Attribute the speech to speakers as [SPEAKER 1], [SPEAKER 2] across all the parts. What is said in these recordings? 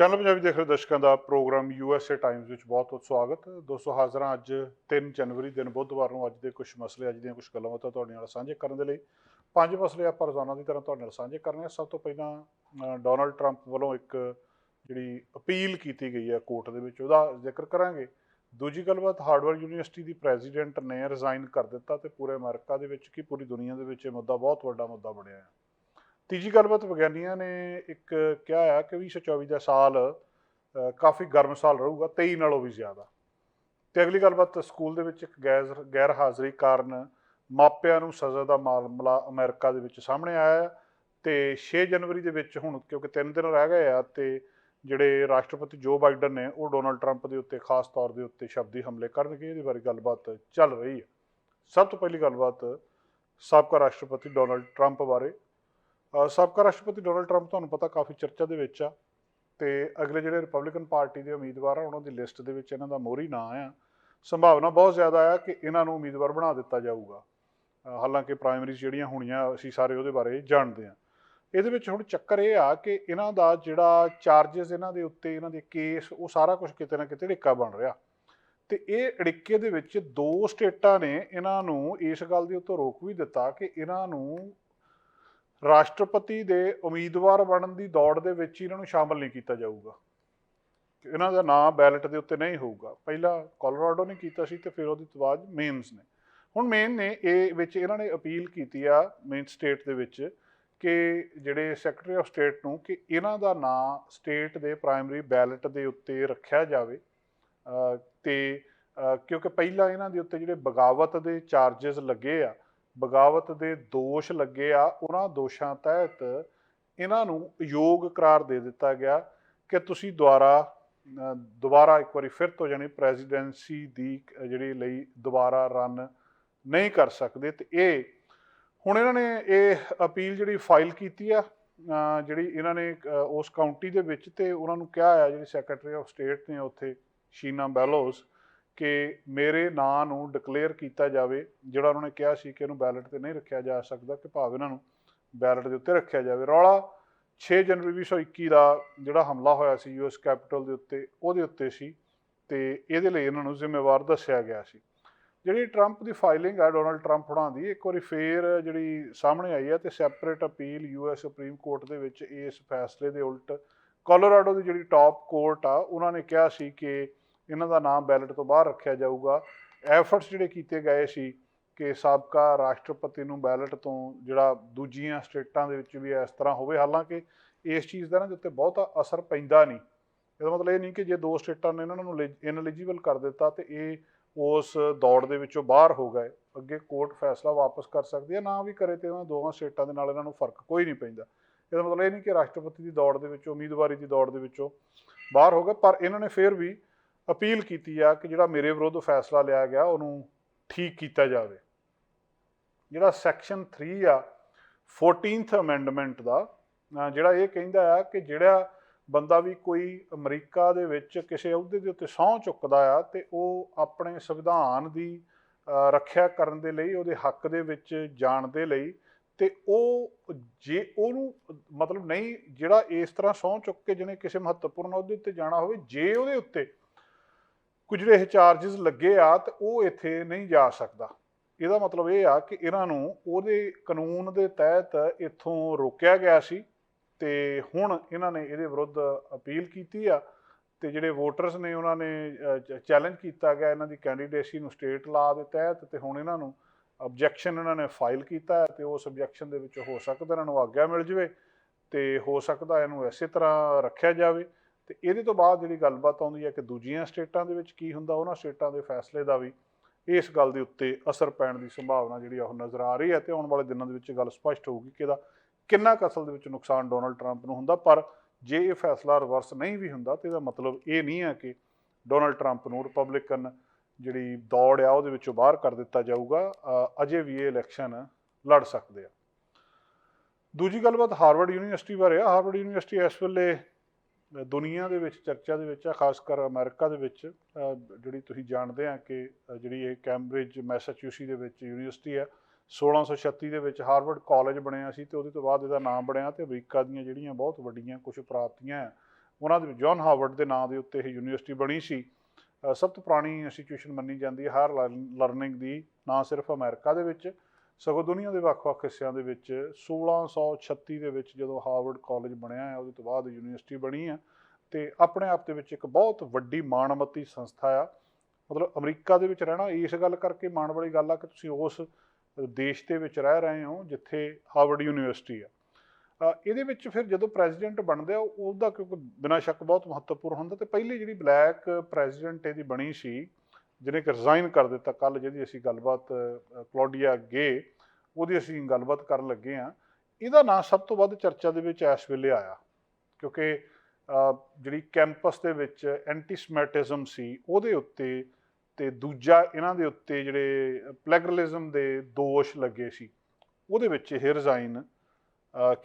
[SPEAKER 1] Channel Punjabi ਦੇਖ ਰਹੇ ਦਰਸ਼ਕਾਂ ਦਾ ਪ੍ਰੋਗਰਾਮ ਯੂਐਸਏ ਟਾਈਮਸ ਵਿੱਚ ਬਹੁਤ-ਬਹੁਤ ਸਵਾਗਤ। ਦੋਸਤੋ, ਹਾਜ਼ਰ ਹਾਂ ਅੱਜ 3 ਜਨਵਰੀ, ਦਿਨ ਬੁੱਧਵਾਰ ਨੂੰ ਅੱਜ ਦੇ ਕੁਝ ਮਸਲੇ, ਅੱਜ ਦੀਆਂ ਕੁਝ ਗੱਲਾਂ ਬਾਤਾਂ ਤੁਹਾਡੇ ਨਾਲ ਸਾਂਝੇ ਕਰਨ ਦੇ ਲਈ। ਪੰਜ ਮਸਲੇ ਆਪਾਂ ਰੋਜ਼ਾਨਾ ਦੀ ਤਰ੍ਹਾਂ ਤੁਹਾਡੇ ਨਾਲ ਸਾਂਝੇ ਕਰਨੇ ਆ। ਸਭ ਤੋਂ ਪਹਿਲਾਂ ਡੋਨਲਡ ਟਰੰਪ ਵੱਲੋਂ ਇੱਕ ਜਿਹੜੀ ਅਪੀਲ ਕੀਤੀ ਗਈ ਹੈ ਕੋਰਟ ਦੇ ਵਿੱਚ, ਉਹਦਾ ਜ਼ਿਕਰ ਕਰਾਂਗੇ। ਦੂਜੀ ਗੱਲਬਾਤ ਹਾਰਡਵੇਅਰ ਯੂਨੀਵਰਸਿਟੀ ਦੀ ਪ੍ਰੈਜ਼ੀਡੈਂਟ ਨੇ ਰਿਜ਼ਾਈਨ ਕਰ ਦਿੱਤਾ ਤੇ ਪੂਰੇ ਅਮਰੀਕਾ ਦੇ ਵਿੱਚ ਕੀ ਪੂਰੀ ਦੁਨੀਆ ਦੇ ਵਿੱਚ ਇਹ ਮੁੱਦਾ ਬਹੁਤ ਵੱਡਾ ਮੁੱਦਾ ਬਣਿਆ ਹੈ। ਤੀਜੀ ਗੱਲਬਾਤ ਵਿਗਿਆਨੀਆਂ ਨੇ ਇੱਕ ਕਿਹਾ ਆ ਕਿ 2024 ਦਾ ਸਾਲ ਕਾਫੀ ਗਰਮ ਸਾਲ ਰਹੂਗਾ 23 ਨਾਲੋਂ ਵੀ ਜ਼ਿਆਦਾ। ਤੇ ਅਗਲੀ ਗੱਲਬਾਤ ਸਕੂਲ ਦੇ ਵਿੱਚ ਇੱਕ ਗੈਰ ਗੈਰ ਹਾਜ਼ਰੀ ਕਾਰਨ ਮਾਪਿਆਂ ਨੂੰ ਸਜ਼ਾ ਦਾ ਮਾਮਲਾ ਅਮਰੀਕਾ ਦੇ ਵਿੱਚ ਸਾਹਮਣੇ ਆਇਆ ਹੈ ਤੇ 6 ਜਨਵਰੀ ਦੇ ਵਿੱਚ ਹੁਣ, ਕਿਉਂਕਿ 3 ਦਿਨ ਰਹਿ ਗਏ ਆ ਤੇ ਜਿਹੜੇ ਰਾਸ਼ਟਰਪਤੀ ਜੋ ਬਾਈਡਨ ਨੇ, ਉਹ ਡੋਨਲਡ ਟਰੰਪ ਦੇ ਉੱਤੇ ਖਾਸ ਤੌਰ ਦੇ ਉੱਤੇ ਸ਼ਬਦੀ ਹਮਲੇ ਕਰਨਗੇ, ਇਹਦੇ ਬਾਰੇ ਗੱਲਬਾਤ ਚੱਲ ਰਹੀ ਹੈ ਸਭ ਤੋਂ ਪਹਿਲੀ ਗੱਲਬਾਤ ਸਾਬਕਾ ਰਾਸ਼ਟਰਪਤੀ ਡੋਨਲਡ ਟਰੰਪ ਬਾਰੇ ਸਾਬਕਾ ਰਾਸ਼ਟਰਪਤੀ ਡੋਨਲਡ ਟਰੰਪ ਤੁਹਾਨੂੰ ਪਤਾ ਕਾਫੀ ਚਰਚਾ ਦੇ ਵਿੱਚ ਆ ਤੇ ਅਗਲੇ ਜਿਹੜੇ ਰਿਪਬਲਿਕਨ ਪਾਰਟੀ ਦੇ ਉਮੀਦਵਾਰ ਆ, ਉਹਨਾਂ ਦੀ ਲਿਸਟ ਦੇ ਵਿੱਚ ਇਹਨਾਂ ਦਾ ਮੋਹਰੀ ਨਾਂ ਆ। ਸੰਭਾਵਨਾ ਬਹੁਤ ਜ਼ਿਆਦਾ ਆ ਕਿ ਇਹਨਾਂ ਨੂੰ ਉਮੀਦਵਾਰ ਬਣਾ ਦਿੱਤਾ ਜਾਊਗਾ। ਹਾਲਾਂਕਿ ਪ੍ਰਾਇਮਰੀਜ਼ ਜਿਹੜੀਆਂ ਹੋਣੀਆਂ, ਅਸੀਂ ਸਾਰੇ ਉਹਦੇ ਬਾਰੇ ਜਾਣਦੇ ਆ। ਇਹਦੇ ਵਿੱਚ ਹੁਣ ਚੱਕਰ ਇਹ ਆ ਕਿ ਇਹਨਾਂ ਦਾ ਜਿਹੜਾ ਚਾਰजेस ਇਹਨਾਂ ਦੇ ਉੱਤੇ, ਇਹਨਾਂ ਦੇ ਕੇਸ ਉਹ ਸਾਰਾ ਕੁਝ ਕਿਤੇ ਨਾ ਕਿਤੇ ਢਿੱਕਾ ਬਣ ਰਿਹਾ। ਤੇ ਇਹ ਅੜਿੱਕੇ ਦੇ ਵਿੱਚ ਦੋ ਸਟੇਟਾਂ ਨੇ ਇਹਨਾਂ ਨੂੰ ਇਸ ਗੱਲ ਦੇ ਉੱਤੇ ਰੋਕ ਵੀ ਦਿੱਤਾ ਕਿ ਇਹਨਾਂ ਨੂੰ ਰਾਸ਼ਟਰਪਤੀ ਦੇ ਉਮੀਦਵਾਰ ਬਣਨ ਦੀ ਦੌੜ ਦੇ ਵਿੱਚ ਇਹਨਾਂ ਨੂੰ ਸ਼ਾਮਲ ਨਹੀਂ ਕੀਤਾ ਜਾਊਗਾ। ਇਹਨਾਂ ਦਾ ਨਾਮ ਬੈਲਟ ਦੇ ਉੱਤੇ ਨਹੀਂ ਹੋਊਗਾ। ਪਹਿਲਾਂ ਕੋਲੋਰਾਡੋ ਨੇ ਕੀਤਾ ਸੀ ਤੇ ਫਿਰ ਉਹਦੀ ਤੋਂ ਬਾਅਦ ਮੇਨਸ ਨੇ। ਹੁਣ ਮੇਨ ਨੇ ਇਹ ਵਿੱਚ ਇਹਨਾਂ ਨੇ ਅਪੀਲ ਕੀਤੀ ਆ ਮੇਨ ਸਟੇਟ ਦੇ ਵਿੱਚ ਕਿ ਜਿਹੜੇ ਸੈਕਟਰੀ ਆਫ ਸਟੇਟ ਨੂੰ ਕਿ ਇਹਨਾਂ ਦਾ ਨਾਂ ਸਟੇਟ ਦੇ ਪ੍ਰਾਇਮਰੀ ਬੈਲਟ ਦੇ ਉੱਤੇ ਰੱਖਿਆ ਜਾਵੇ। ਅਹ ਤੇ ਕਿਉਂਕਿ ਪਹਿਲਾਂ ਇਹਨਾਂ ਦੇ ਉੱਤੇ ਜਿਹੜੇ ਬਗਾਵਤ ਦੇ ਚਾਰजेस ਲੱਗੇ ਆ ਬਗਾਵਤ ਦੇ ਦੋਸ਼ ਲੱਗੇ ਆ, ਉਹਨਾਂ ਦੋਸ਼ਾਂ ਤਹਿਤ ਇਹਨਾਂ ਨੂੰ ਯੋਗ ਕਰਾਰ ਦੇ ਦਿੱਤਾ ਗਿਆ ਕਿ ਤੁਸੀਂ ਦੁਆਰਾ ਦੁਬਾਰਾ ਇੱਕ ਵਾਰੀ ਫਿਰ ਤੋਂ ਜਾਨੀ ਪ੍ਰੈਜ਼ੀਡੈਂਸੀ ਦੀ ਜਿਹੜੀ ਲਈ ਦੁਬਾਰਾ ਰਨ ਨਹੀਂ ਕਰ ਸਕਦੇ। ਤੇ ਇਹ, ਹੁਣ ਇਹਨਾਂ ਨੇ ਇਹ ਅਪੀਲ ਜਿਹੜੀ ਫਾਈਲ ਕੀਤੀ ਆ ਜਿਹੜੀ ਇਹਨਾਂ ਨੇ ਉਸ ਕਾਉਂਟੀ ਦੇ ਵਿੱਚ ਤੇ ਉਹਨਾਂ ਨੂੰ ਕਿਹਾ ਆ, ਜਿਹੜੀ ਸੈਕਟਰੀ ਆਫ ਸਟੇਟ ਨੇ ਉੱਥੇ, ਸ਼ੀਨਾ ਬੈਲੋਸ ਕਿ ਮੇਰੇ ਨਾਂ ਨੂੰ ਡਿਕਲੇਅਰ ਕੀਤਾ ਜਾਵੇ, ਜਿਹੜਾ ਉਹਨਾਂ ਨੇ ਕਿਹਾ ਸੀ ਕਿ ਇਹਨੂੰ ਬੈਲਟ ਤੇ ਨਹੀਂ ਰੱਖਿਆ ਜਾ ਸਕਦਾ, ਕਿ ਭਾਵ ਇਹਨਾਂ ਨੂੰ ਬੈਲਟ ਦੇ ਉੱਤੇ ਰੱਖਿਆ ਜਾਵੇ। ਰੌਲਾ 6 ਜਨਵਰੀ 2021 ਦਾ ਜਿਹੜਾ ਹਮਲਾ ਹੋਇਆ ਸੀ ਯੂਐਸ ਕੈਪੀਟਲ ਦੇ ਉੱਤੇ, ਉਹਦੇ ਉੱਤੇ ਸੀ ਤੇ ਇਹਦੇ ਲਈ ਇਹਨਾਂ ਨੂੰ ਜ਼ਿੰਮੇਵਾਰ ਦੱਸਿਆ ਗਿਆ ਸੀ। ਜਿਹੜੀ ਟਰੰਪ ਦੀ ਫਾਈਲਿੰਗ ਹੈ ਡੋਨਲਡ ਟਰੰਪ ਹੁਣਾਂ ਦੀ, ਇੱਕ ਵਾਰੀ ਫੇਰ ਜਿਹੜੀ ਸਾਹਮਣੇ ਆਈ ਹੈ ਤੇ separate appeal US Supreme Court ਦੇ ਵਿੱਚ ਇਸ ਫੈਸਲੇ ਦੇ ਉਲਟ ਕੋਲੋਰਾਡੋ ਦੀ ਜਿਹੜੀ ਟਾਪ ਕੋਰਟ ਆ, ਉਹਨਾਂ ਨੇ ਕਿਹਾ ਸੀ ਕਿ ਇਹਨਾਂ ਦਾ ਨਾਮ ਬੈਲਟ ਤੋਂ ਬਾਹਰ ਰੱਖਿਆ ਜਾਊਗਾ। ਐਫਰਟਸ ਜਿਹੜੇ ਕੀਤੇ ਗਏ ਸੀ ਕਿ ਸਾਬਕਾ ਰਾਸ਼ਟਰਪਤੀ ਨੂੰ ਬੈਲਟ ਤੋਂ ਜਿਹੜਾ ਦੂਜੀਆਂ ਸਟੇਟਾਂ ਦੇ ਵਿੱਚ ਵੀ ਇਸ ਤਰ੍ਹਾਂ ਹੋਵੇ, ਹਾਲਾਂਕਿ ਇਸ ਚੀਜ਼ ਦਾ ਨਾ ਦੇ ਉੱਤੇ ਬਹੁਤਾ ਅਸਰ ਪੈਂਦਾ ਨਹੀਂ। ਇਹਦਾ ਮਤਲਬ ਇਹ ਨਹੀਂ ਕਿ ਜੇ ਦੋ ਸਟੇਟਾਂ ਨੇ ਇਹਨਾਂ ਨੂੰ ਇਨਐਲੀਜੀਬਲ ਕਰ ਦਿੱਤਾ ਤੇ ਇਹ ਉਸ ਦੌੜ ਦੇ ਵਿੱਚੋਂ ਬਾਹਰ ਹੋ ਗਏ। ਅੱਗੇ ਕੋਰਟ ਫੈਸਲਾ ਵਾਪਸ ਕਰ ਸਕਦੀ ਹੈ, ਨਾ ਵੀ ਕਰੇ ਤੇ ਉਹਨਾਂ ਦੋਵਾਂ ਸਟੇਟਾਂ ਦੇ ਨਾਲ ਇਹਨਾਂ ਨੂੰ ਫ਼ਰਕ ਕੋਈ ਨਹੀਂ ਪੈਂਦਾ। ਇਹਦਾ ਮਤਲਬ ਇਹ ਨਹੀਂ ਕਿ ਰਾਸ਼ਟਰਪਤੀ ਦੀ ਦੌੜ ਦੇ ਵਿੱਚੋਂ, ਉਮੀਦਵਾਰੀ ਦੀ ਦੌੜ ਦੇ ਵਿੱਚੋਂ ਬਾਹਰ ਹੋ ਗਏ, ਪਰ ਇਹਨਾਂ ਨੇ ਫਿਰ ਵੀ ਅਪੀਲ ਕੀਤੀ ਆ ਕਿ ਜਿਹੜਾ ਮੇਰੇ ਵਿਰੁੱਧ ਫੈਸਲਾ ਲਿਆ ਗਿਆ, ਉਹਨੂੰ ਠੀਕ ਕੀਤਾ ਜਾਵੇ। ਜਿਹੜਾ ਸੈਕਸ਼ਨ 3 ਆ 14th ਅਮੈਂਡਮੈਂਟ ਦਾ ਜਿਹੜਾ ਇਹ ਕਹਿੰਦਾ ਆ ਕਿ ਜਿਹੜਾ ਬੰਦਾ ਵੀ ਕੋਈ ਅਮਰੀਕਾ ਦੇ ਵਿੱਚ ਕਿਸੇ ਅਹੁਦੇ ਦੇ ਉੱਤੇ ਸਹੁੰ ਚੁੱਕਦਾ ਆ ਤੇ ਉਹ ਆਪਣੇ ਸੰਵਿਧਾਨ ਦੀ ਰੱਖਿਆ ਕਰਨ ਦੇ ਲਈ, ਉਹਦੇ ਹੱਕ ਦੇ ਵਿੱਚ ਜਾਣ ਦੇ ਲਈ, ਤੇ ਉਹ ਜੇ ਉਹਨੂੰ ਮਤਲਬ ਨਹੀਂ, ਜਿਹੜਾ ਇਸ ਤਰ੍ਹਾਂ ਸਹੁੰ ਚੁੱਕ ਕੇ ਜਿਹਨੇ ਕਿਸੇ ਮਹੱਤਵਪੂਰਨ ਅਹੁਦੇ ਉੱਤੇ ਜਾਣਾ ਹੋਵੇ, ਜੇ ਉਹਦੇ ਉੱਤੇ ਕੁਝ ਜਿਹੜੇ ਇਹ ਚਾਰजेस ਲੱਗੇ ਆ ਤੇ ਉਹ ਇੱਥੇ ਨਹੀਂ ਜਾ ਸਕਦਾ। ਇਹਦਾ ਮਤਲਬ ਇਹ ਆ ਕਿ ਇਹਨਾਂ ਨੂੰ ਉਹਦੇ ਕਾਨੂੰਨ ਦੇ ਤਹਿਤ ਇੱਥੋਂ ਰੋਕਿਆ ਗਿਆ ਸੀ ਤੇ ਹੁਣ ਇਹਨਾਂ ਨੇ ਇਹਦੇ ਵਿਰੁੱਧ ਅਪੀਲ ਕੀਤੀ ਆ ਤੇ ਜਿਹੜੇ ਵੋਟਰਸ ਨੇ ਉਹਨਾਂ ਨੇ ਚੈਲੰਜ ਕੀਤਾ ਗਿਆ ਇਹਨਾਂ ਦੀ ਕੈਂਡੀਡੇਸੀ ਨੂੰ ਸਟੇਟ ਲਾ ਦੇ ਤਹਿਤ ਤੇ ਹੁਣ ਇਹਨਾਂ ਨੂੰ ਆਬਜੈਕਸ਼ਨ ਇਹਨਾਂ ਨੇ ਫਾਈਲ ਕੀਤਾ ਹੈ ਤੇ ਉਸ ਆਬਜੈਕਸ਼ਨ ਦੇ ਵਿੱਚ ਹੋ ਸਕਦਾ ਇਹਨਾਂ ਨੂੰ ਆਗਿਆ ਮਿਲ ਜਵੇ ਤੇ ਹੋ ਸਕਦਾ ਇਹਨੂੰ ਇਸੇ ਤਰ੍ਹਾਂ ਰੱਖਿਆ ਜਾਵੇ। ਤੇ ਇਹਦੇ ਤੋਂ ਬਾਅਦ ਜਿਹੜੀ ਗੱਲਬਾਤ ਆਉਂਦੀ ਹੈ ਕਿ ਦੂਜੀਆਂ ਸਟੇਟਾਂ ਦੇ ਵਿੱਚ ਕੀ ਹੁੰਦਾ, ਉਹਨਾਂ ਸਟੇਟਾਂ ਦੇ ਫੈਸਲੇ ਦਾ ਵੀ ਇਸ ਗੱਲ ਦੇ ਉੱਤੇ ਅਸਰ ਪੈਣ ਦੀ ਸੰਭਾਵਨਾ ਜਿਹੜੀ ਆ ਉਹ ਨਜ਼ਰ ਆ ਰਹੀ ਹੈ ਤੇ ਆਉਣ ਵਾਲੇ ਦਿਨਾਂ ਦੇ ਵਿੱਚ ਗੱਲ ਸਪਸ਼ਟ ਹੋਊਗੀ ਕਿ ਇਹਦਾ ਕਿੰਨਾ ਕਸਲ ਦੇ ਵਿੱਚ ਨੁਕਸਾਨ ਡੋਨਲਡ ਟਰੰਪ ਨੂੰ ਹੁੰਦਾ, ਪਰ ਜੇ ਇਹ ਫੈਸਲਾ ਰਿਵਰਸ ਨਹੀਂ ਵੀ ਹੁੰਦਾ ਤੇ ਇਹਦਾ ਮਤਲਬ ਇਹ ਨਹੀਂ ਹੈ ਕਿ ਡੋਨਲਡ ਟਰੰਪ ਨੂੰ ਰਿਪਬਲਿਕਨ ਜਿਹੜੀ ਦੌੜ ਆ ਉਹਦੇ ਵਿੱਚੋਂ ਬਾਹਰ ਕਰ ਦਿੱਤਾ ਜਾਊਗਾ ਅਜੇ ਵੀ ਇਹ ਇਲੈਕਸ਼ਨ ਲੜ ਸਕਦੇ ਆ। ਦੂਜੀ ਗੱਲਬਾਤ ਹਾਰਵਰਡ ਯੂਨੀਵਰਸਿਟੀ ਬਾਰੇ ਆ, ਹਾਰਵਰਡ ਯੂਨੀਵਰਸਿਟੀ ਇਸ ਵੇਲੇ ਦੁਨੀਆ ਦੇ ਵਿੱਚ, ਚਰਚਾ ਦੇ ਵਿੱਚ ਆ, ਖਾਸ ਕਰ ਅਮਰੀਕਾ ਦੇ ਵਿੱਚ ਜਿਹੜੀ ਤੁਸੀਂ ਜਾਣਦੇ ਆ ਕਿ ਜਿਹੜੀ ਇਹ ਕੈਂਬਰਿਜ ਮੈਸਾਚੂਸੀ ਦੇ ਵਿੱਚ ਯੂਨੀਵਰਸਿਟੀ ਆ 1636 ਦੇ ਵਿੱਚ ਹਾਰਵਰਡ ਕਾਲਜ ਬਣਿਆ ਸੀ ਤੇ ਉਹਦੇ ਤੋਂ ਬਾਅਦ ਇਹਦਾ ਨਾਮ ਬਣਿਆ ਤੇ ਅਮਰੀਕਾ ਦੀਆਂ ਜਿਹੜੀਆਂ ਬਹੁਤ ਵੱਡੀਆਂ ਕੁਝ ਪ੍ਰਾਪਤੀਆਂ ਆ, ਉਹਨਾਂ ਦੇ ਵਿੱਚ ਜੌਨ ਹਾਵਰਡ ਦੇ ਨਾਂ ਦੇ ਉੱਤੇ ਇਹ ਯੂਨੀਵਰਸਿਟੀ ਬਣੀ ਸੀ। ਸਭ ਤੋਂ ਪੁਰਾਣੀ ਇੰਸਟੀਟਿਊਸ਼ਨ ਮੰਨੀ ਜਾਂਦੀ ਹੈ ਹਾਇਰ ਲਰਨਿੰਗ ਦੀ, ਨਾ ਸਿਰਫ ਅਮਰੀਕਾ ਦੇ ਵਿੱਚ ਸਗੋਂ ਦੁਨੀਆ ਦੇ ਵੱਖ-ਵੱਖ ਹਿੱਸਿਆਂ ਦੇ ਵਿੱਚ 1636 ਦੇ ਵਿੱਚ ਜਦੋਂ ਹਾਰਵਰਡ ਕਾਲਜ ਬਣਿਆ ਹੈ, ਉਹਦੇ ਤੋਂ ਬਾਅਦ ਯੂਨੀਵਰਸਿਟੀ ਬਣੀ ਹੈ ਤੇ ਆਪਣੇ ਆਪ ਦੇ ਵਿੱਚ ਇੱਕ ਬਹੁਤ ਵੱਡੀ ਮਾਣਮੱਤੀ ਸੰਸਥਾ ਆ। ਮਤਲਬ ਅਮਰੀਕਾ ਦੇ ਵਿੱਚ ਰਹਿਣਾ, ਇਸ ਗੱਲ ਕਰਕੇ ਮਾਣ ਵਾਲੀ ਗੱਲ ਆ ਕਿ ਤੁਸੀਂ ਉਸ ਦੇਸ਼ ਦੇ ਵਿੱਚ ਰਹਿ ਰਹੇ ਹੋ ਜਿੱਥੇ ਹਾਰਵਰਡ ਯੂਨੀਵਰਸਿਟੀ ਆ। ਇਹਦੇ ਵਿੱਚ ਫਿਰ ਜਦੋਂ ਪ੍ਰੈਜ਼ੀਡੈਂਟ ਬਣਦੇ ਆ, ਉਹਦਾ ਕਿਉਂਕਿ ਬਿਨਾਂ ਸ਼ੱਕ ਬਹੁਤ ਮਹੱਤਵਪੂਰਨ ਹੁੰਦਾ ਤੇ ਪਹਿਲੀ ਜਿਹੜੀ ਬਲੈਕ ਪ੍ਰੈਜ਼ੀਡੈਂਟ ਇਹਦੀ ਬਣੀ ਸੀ ਜਿਹਨੇ ਕਿ ਰਿਜ਼ਾਈਨ ਕਰ ਦਿੱਤਾ ਕੱਲ ਜਿਹਦੀ ਅਸੀਂ ਗੱਲਬਾਤ ਅ, ਕਲੌਡੀਆ ਗੇ ਉਹਦੀ ਅਸੀਂ ਗੱਲਬਾਤ ਕਰਨ ਲੱਗੇ ਆ ਇਹਦਾ ਨਾਂ ਸਭ ਤੋਂ ਵੱਧ ਚਰਚਾ ਦੇ ਵਿੱਚ ਇਸ ਵੇਲੇ ਆਇਆ ਕਿਉਂਕਿ ਜਿਹੜੀ ਕੈਂਪਸ ਦੇ ਵਿੱਚ ਐਂਟੀਸਮੈਟਿਜ਼ਮ ਸੀ ਉਹਦੇ ਉੱਤੇ ਤੇ ਦੂਜਾ ਇਹਨਾਂ ਦੇ ਉੱਤੇ ਜਿਹੜੇ ਪਲੈਗਰਲਿਜ਼ਮ ਦੇ ਦੋਸ਼ ਲੱਗੇ ਸੀ ਉਹਦੇ ਵਿੱਚ ਇਹ ਰਿਜ਼ਾਈਨ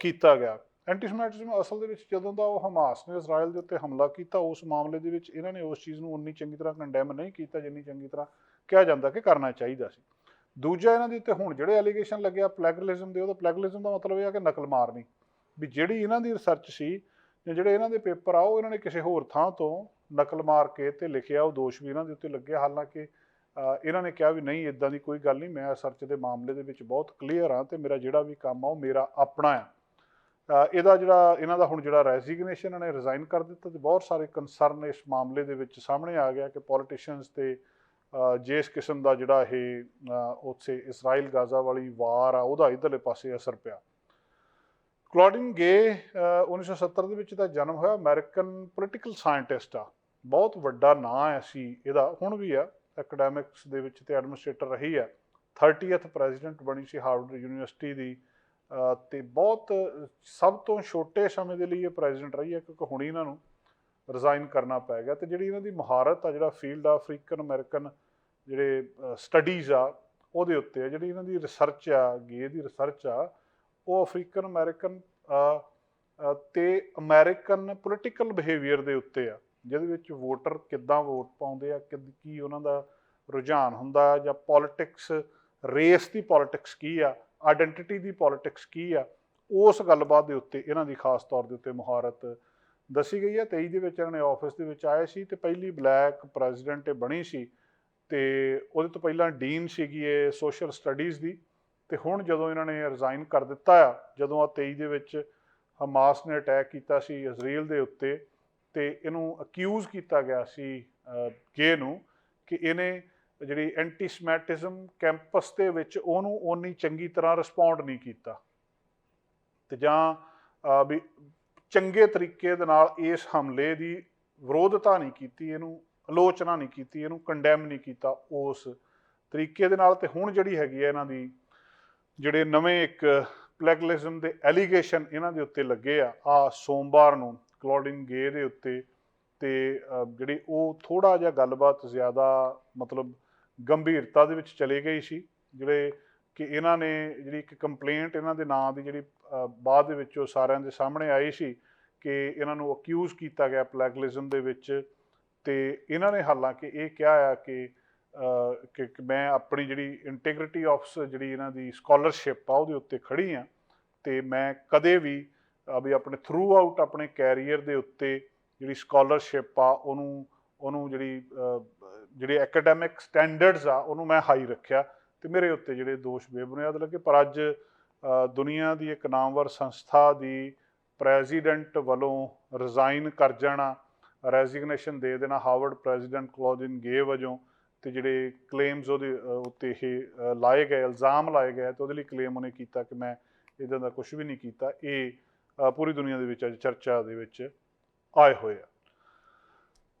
[SPEAKER 1] ਕੀਤਾ ਗਿਆ। ਐਂਟੀਸਮੈਟਿਜ਼ਮ ਅਸਲ ਦੇ ਵਿੱਚ ਜਦੋਂ ਦਾ ਉਹ ਹਮਾਸ ਨੇ ਇਜ਼ਰਾਈਲ ਦੇ ਉੱਤੇ ਹਮਲਾ ਕੀਤਾ, ਉਸ ਮਾਮਲੇ ਦੇ ਵਿੱਚ ਇਹਨਾਂ ਨੇ ਉਸ ਚੀਜ਼ ਨੂੰ ਉਨੀ ਚੰਗੀ ਤਰ੍ਹਾਂ ਕੰਡੈਮ ਨਹੀਂ ਕੀਤਾ, ਜਿੰਨੀ ਚੰਗੀ ਤਰ੍ਹਾਂ ਕਿਹਾ ਜਾਂਦਾ ਕਿ ਕਰਨਾ ਚਾਹੀਦਾ ਸੀ। ਦੂਜਾ ਇਹਨਾਂ ਦੇ ਉੱਤੇ ਹੁਣ ਜਿਹੜੇ ਐਲੀਗੇਸ਼ਨ ਲੱਗਿਆ ਪਲੈਗਰਲਿਜ਼ਮ ਦੇ, ਉਹਦਾ ਪਲੈਗਰਲਿਜ਼ਮ ਦਾ ਮਤਲਬ ਇਹ ਆ ਕਿ ਨਕਲ ਮਾਰਨੀ। ਵੀ ਜਿਹੜੀ ਇਹਨਾਂ ਦੀ ਰਿਸਰਚ ਸੀ ਜਾਂ ਜਿਹੜੇ ਇਹਨਾਂ ਦੇ ਪੇਪਰ ਆ, ਉਹ ਇਹਨਾਂ ਨੇ ਕਿਸੇ ਹੋਰ ਥਾਂ ਤੋਂ ਨਕਲ ਮਾਰ ਕੇ ਤੇ ਲਿਖਿਆ, ਉਹ ਦੋਸ਼ ਵੀ ਇਹਨਾਂ ਦੇ ਉੱਤੇ ਲੱਗਿਆ ਹਾਲਾਂਕਿ ਇਹਨਾਂ ਨੇ ਕਿਹਾ ਵੀ ਨਹੀਂ ਇਦਾਂ ਦੀ ਕੋਈ ਗੱਲ ਨਹੀਂ, ਮੈਂ ਰਿਸਰਚ ਦੇ ਮਾਮਲੇ ਦੇ ਵਿੱਚ ਬਹੁਤ ਕਲੀਅਰ ਆ ਤੇ ਮੇਰਾ ਜਿਹੜਾ ਵੀ ਕੰਮ ਆ, ਉਹ ਮੇਰਾ ਆਪਣਾ ਆ। ਇਹਦਾ ਜਿਹੜਾ ਇਹਨਾਂ ਦਾ ਹੁਣ ਜਿਹੜਾ ਰੈਜ਼ਿਗਨੇਸ਼ਨ ਇਹਨਾਂ ਨੇ ਰਿਜ਼ਾਈਨ ਕਰ ਦਿੱਤਾ ਤੇ ਬਹੁਤ ਸਾਰੇ ਕੰਸਰਨ ਇਸ ਮਾਮਲੇ ਦੇ ਵਿੱਚ ਸਾਹਮਣੇ ਆ ਗਿਆ ਕਿ ਪੋਲੀਟੀਸ਼ੀਅਨਸ ਤੇ ਜਿਸ ਕਿਸਮ ਦਾ ਜਿਹੜਾ ਇਹ ਉੱਥੇ ਇਸਰਾਈਲ ਗਾਜ਼ਾ ਵਾਲੀ ਵਾਰ ਆ ਉਹਦਾ ਇਧਰਲੇ ਪਾਸੇ ਅਸਰ ਪਿਆ। ਕਲੌਡਿਨ ਗੇ ਅ, 1970 ਦੇ ਵਿੱਚ ਦਾ ਜਨਮ ਹੋਇਆ ਅਮਰੀਕਨ ਪੋਲੀਟੀਕਲ ਸਾਇੰਟਿਸਟ ਆ। ਬਹੁਤ ਵੱਡਾ ਨਾਂ ਹੈ ਸੀ ਇਹਦਾ ਹੁਣ ਵੀ ਆ ਐਕੈਡੈਮਿਕਸ ਦੇ ਵਿੱਚ ਤੇ ਐਡਮਿਨਿਸਟ੍ਰੇਟਰ ਰਹੀ ਹੈ 30th ਪ੍ਰੈਜ਼ੀਡੈਂਟ ਬਣੀ ਸੀ ਹਾਰਵਰਡ ਯੂਨੀਵਰਸਿਟੀ ਦੀ। ਤੇ ਬਹੁਤ, ਸਭ ਤੋਂ ਛੋਟੇ ਸਮੇਂ ਦੇ ਲਈ ਇਹ ਪ੍ਰੈਜ਼ੀਡੈਂਟ ਰਹੀ ਹੈ, ਕਿਉਂਕਿ ਹੁਣ ਇਹਨਾਂ ਨੂੰ ਰਿਜ਼ਾਈਨ ਕਰਨਾ ਪੈ ਗਿਆ। ਤੇ ਜਿਹੜੀ ਇਹਨਾਂ ਦੀ ਮਹਾਰਤ ਆ, ਜਿਹੜਾ ਫੀਲਡ ਆ ਅਫਰੀਕਨ ਅਮਰੀਕਨ ਜਿਹੜੇ ਸਟੱਡੀਜ਼ ਆ, ਉਹਦੇ ਉੱਤੇ ਆ। ਜਿਹੜੀ ਇਹਨਾਂ ਦੀ ਰਿਸਰਚ ਆ ਗੇ ਦੀ ਰਿਸਰਚ ਆ, ਉਹ ਅਫਰੀਕਨ ਅਮਰੀਕਨ ਤੇ ਅਮਰੀਕਨ ਪੋਲੀਟੀਕਲ ਬਿਹੇਵੀਅਰ ਦੇ ਉੱਤੇ ਆ, ਜਿਹਦੇ ਵਿੱਚ ਵੋਟਰ ਕਿੱਦਾਂ ਵੋਟ ਪਾਉਂਦੇ ਆ, ਕਿਦ, ਕੀ ਉਹਨਾਂ ਦਾ ਰੁਝਾਨ ਹੁੰਦਾ ਹੈ ਜਾਂ ਪੋਲਿਟਿਕਸ ਰੇਸ ਦੀ ਪੋਲਿਟਿਕਸ ਕੀ ਆ ਆਇਡੈਂਟੀਟੀ ਦੀ ਪੋਲਿਟਿਕਸ ਕੀ ਆ, ਉਸ ਗੱਲਬਾਤ ਦੇ ਉੱਤੇ, ਇਹਨਾਂ ਦੀ ਖਾਸ ਤੌਰ ਦੇ ਉੱਤੇ ਮੁਹਾਰਤ ਦੱਸੀ ਗਈ ਹੈ। 23 ਦੇ ਵਿੱਚ ਇਹਨਾਂ ਨੇ ਆਫਿਸ ਦੇ ਵਿੱਚ ਆਏ ਸੀ ਤੇ ਪਹਿਲੀ ਬਲੈਕ ਪ੍ਰੈਜ਼ੀਡੈਂਟ ਇਹ ਬਣੀ ਸੀ ਤੇ ਉਹਦੇ ਤੋਂ ਪਹਿਲਾਂ ਡੀਨ ਸੀਗੀ ਇਹ ਸੋਸ਼ਲ ਸਟੱਡੀਜ਼ ਦੀ ਤੇ ਹੁਣ ਜਦੋਂ ਇਹਨਾਂ ਨੇ ਰਿਜ਼ਾਈਨ ਕਰ ਦਿੱਤਾ ਆ, ਜਦੋਂ ਆ 23 ਦੇ ਵਿੱਚ ਹਮਾਸ ਨੇ ਅਟੈਕ ਕੀਤਾ ਸੀ ਇਜ਼ਰਾਈਲ ਦੇ ਉੱਤੇ ਤੇ ਇਹਨੂੰ ਅਕਿਊਜ਼ ਕੀਤਾ ਗਿਆ ਸੀ ਗੇ ਨੂੰ ਕਿ ਇਹਨੇ ਜਿਹੜੀ ਐਂਟੀਸਮੈਟਿਜ਼ਮ ਕੈਂਪਸ ਦੇ ਵਿੱਚ ਉਹਨੂੰ ਓਨੀ ਚੰਗੀ ਤਰ੍ਹਾਂ ਰਿਸਪੌਂਡ ਨਹੀਂ ਕੀਤਾ। ਤੇ ਜਾਂ ਵੀ ਚੰਗੇ ਤਰੀਕੇ ਦੇ ਨਾਲ ਇਸ ਹਮਲੇ ਦੀ ਵਿਰੋਧਤਾ ਨਹੀਂ ਕੀਤੀ ਇਹਨੂੰ, ਆਲੋਚਨਾ ਨਹੀਂ ਕੀਤੀ ਇਹਨੂੰ ਕੰਡੈਮ ਨਹੀਂ ਕੀਤਾ ਉਸ ਤਰੀਕੇ ਦੇ ਨਾਲ। ਤੇ ਹੁਣ ਜਿਹੜੀ ਹੈਗੀ ਹੈ ਇਹਨਾਂ ਦੀ, ਜਿਹੜੇ ਨਵੇਂ ਇੱਕ ਪਲੈਗਲਿਜ਼ਮ ਦੇ ਐਲੀਗੇਸ਼ਨ ਇਹਨਾਂ ਦੇ ਉੱਤੇ ਲੱਗੇ ਆ ਆ ਸੋਮਵਾਰ ਨੂੰ ਕਲੌਡਿਨ ਗੇ ਦੇ ਉੱਤੇ। ਤੇ ਜਿਹੜੀ ਉਹ ਥੋੜਾ ਜਿਹਾ ਗੱਲਬਾਤ ਜ਼ਿਆਦਾ ਮਤਲਬ ਗੰਭੀਰਤਾ ਦੇ ਵਿੱਚ ਚਲੇ ਗਈ ਸੀ, ਜਿਹੜੇ ਕਿ ਇਹਨਾਂ ਨੇ ਜਿਹੜੀ ਇੱਕ ਕੰਪਲੇਂਟ ਇਹਨਾਂ ਦੇ ਨਾਂ ਦੀ ਜਿਹੜੀ ਬਾਅਦ ਦੇ ਵਿੱਚ ਉਹ ਸਾਰਿਆਂ ਦੇ ਸਾਹਮਣੇ ਆਈ ਸੀ ਕਿ ਇਹਨਾਂ ਨੂੰ ਅਕਿਊਜ਼ ਕੀਤਾ ਗਿਆ ਪਲੈਗਲਿਜ਼ਮ ਦੇ ਵਿੱਚ ਤੇ ਇਹਨਾਂ ਨੇ ਹਾਲਾਂਕਿ ਇਹ ਕਿਹਾ ਆ ਕਿ ਕਿ ਮੈਂ ਆਪਣੀ ਜਿਹੜੀ ਇੰਟੈਗ੍ਰਿਟੀ ਆਫ ਜਿਹੜੀ ਇਹਨਾਂ ਦੀ ਸਕਾਲਰਸ਼ਿਪ ਆ ਉਹਦੇ ਉੱਤੇ ਖੜੀ ਆ ਤੇ ਮੈਂ ਕਦੇ ਵੀ ਵੀ ਆਪਣੇ ਥਰੂ ਆਊਟ ਆਪਣੇ ਕੈਰੀਅਰ ਦੇ ਉੱਤੇ ਜਿਹੜੀ ਸਕਾਲਰਸ਼ਿਪ ਆ ਉਹਨੂੰ ਉਹਨੂੰ ਜਿਹੜੀ ਜਿਹੜੇ ਐਕੈਡੈਮਿਕ ਸਟੈਂਡਰਡਸ ਆ, ਉਹਨੂੰ ਮੈਂ ਹਾਈ ਰੱਖਿਆ ਤੇ ਮੇਰੇ ਉੱਤੇ ਜਿਹੜੇ ਦੋਸ਼ ਬੇਬੁਨਿਆਦ ਲੱਗੇ। ਪਰ ਅੱਜ ਦੁਨੀਆ ਦੀ ਇੱਕ ਨਾਮਵਰ ਸੰਸਥਾ ਦੀ ਪ੍ਰੈਜ਼ੀਡੈਂਟ ਵੱਲੋਂ ਰਿਜ਼ਾਈਨ ਕਰ ਜਾਣਾ ਰੈਜ਼ਿਗਨੇਸ਼ਨ ਦੇ ਦੇਣਾ, ਹਾਰਵਰਡ ਪ੍ਰੈਜ਼ੀਡੈਂਟ ਕਲੌਜਨ ਗੇ ਵਜੋਂ ਤੇ ਜਿਹੜੇ ਕਲੇਮਸ ਉਹਦੇ ਉੱਤੇ ਇਹ ਲਾਏ ਗਏ, ਇਲਜ਼ਾਮ ਲਾਏ ਗਏ ਤੇ ਉਹਦੇ ਲਈ ਕਲੇਮ ਉਹਨੇ ਕੀਤਾ ਕਿ ਮੈਂ ਇਦਾਂ ਦਾ ਕੁਝ ਵੀ ਨਹੀਂ ਕੀਤਾ। ਇਹ ਪੂਰੀ ਦੁਨੀਆ ਦੇ ਵਿੱਚ ਅੱਜ ਚਰਚਾ ਦੇ ਵਿੱਚ ਆਏ ਹੋਏ ਆ।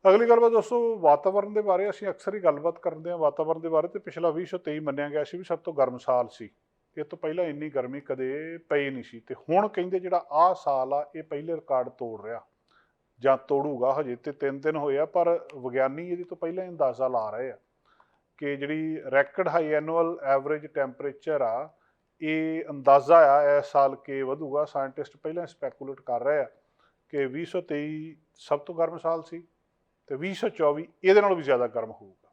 [SPEAKER 1] ਅਗਲੀ ਗੱਲਬਾਤ ਦੋਸਤੋ ਵਾਤਾਵਰਣ ਦੇ ਬਾਰੇ ਅਸੀਂ ਅਕਸਰ ਹੀ ਗੱਲਬਾਤ ਕਰਦੇ ਹਾਂ। ਵਾਤਾਵਰਣ ਦੇ ਬਾਰੇ ਤੇ ਪਿਛਲਾ 2023 ਮੰਨਿਆ ਗਿਆ ਸੀ ਵੀ ਸਭ ਤੋਂ ਗਰਮ ਸਾਲ ਸੀ। ਇਹ ਤੋਂ ਪਹਿਲਾਂ ਇੰਨੀ ਗਰਮੀ ਕਦੇ ਪਈ ਨਹੀਂ ਸੀ ਤੇ ਹੁਣ ਕਹਿੰਦੇ ਜਿਹੜਾ ਆਹ ਸਾਲ ਆ, ਇਹ ਪਹਿਲੇ ਰਿਕਾਰਡ ਤੋੜ ਰਿਹਾ। ਜਾਂ ਤੋੜੂਗਾ ਹਜੇ ਤੇ ਤਿੰਨ ਦਿਨ ਹੋਏ ਆ, ਪਰ ਵਿਗਿਆਨੀ ਇਹਦੇ ਤੋਂ ਪਹਿਲਾਂ ਅੰਦਾਜ਼ਾ ਲਾ ਰਹੇ ਆ ਕਿ ਜਿਹੜੀ record high annual average temperature ਆ, ਇਹ ਅੰਦਾਜ਼ਾ ਆ, ਇਸ ਸਾਲ ਕੇ ਵਧੂਗਾ। ਸਾਇੰਟਿਸਟ ਪਹਿਲਾਂ ਸਪੈਕੂਲੇਟ ਕਰ ਰਹੇ ਆ ਕਿ 2023 ਸਭ ਤੋਂ ਗਰਮ ਸਾਲ ਸੀ। ਤੇ 2024 ਇਹਦੇ ਨਾਲੋਂ ਵੀ ਜ਼ਿਆਦਾ ਗਰਮ ਹੋਊਗਾ।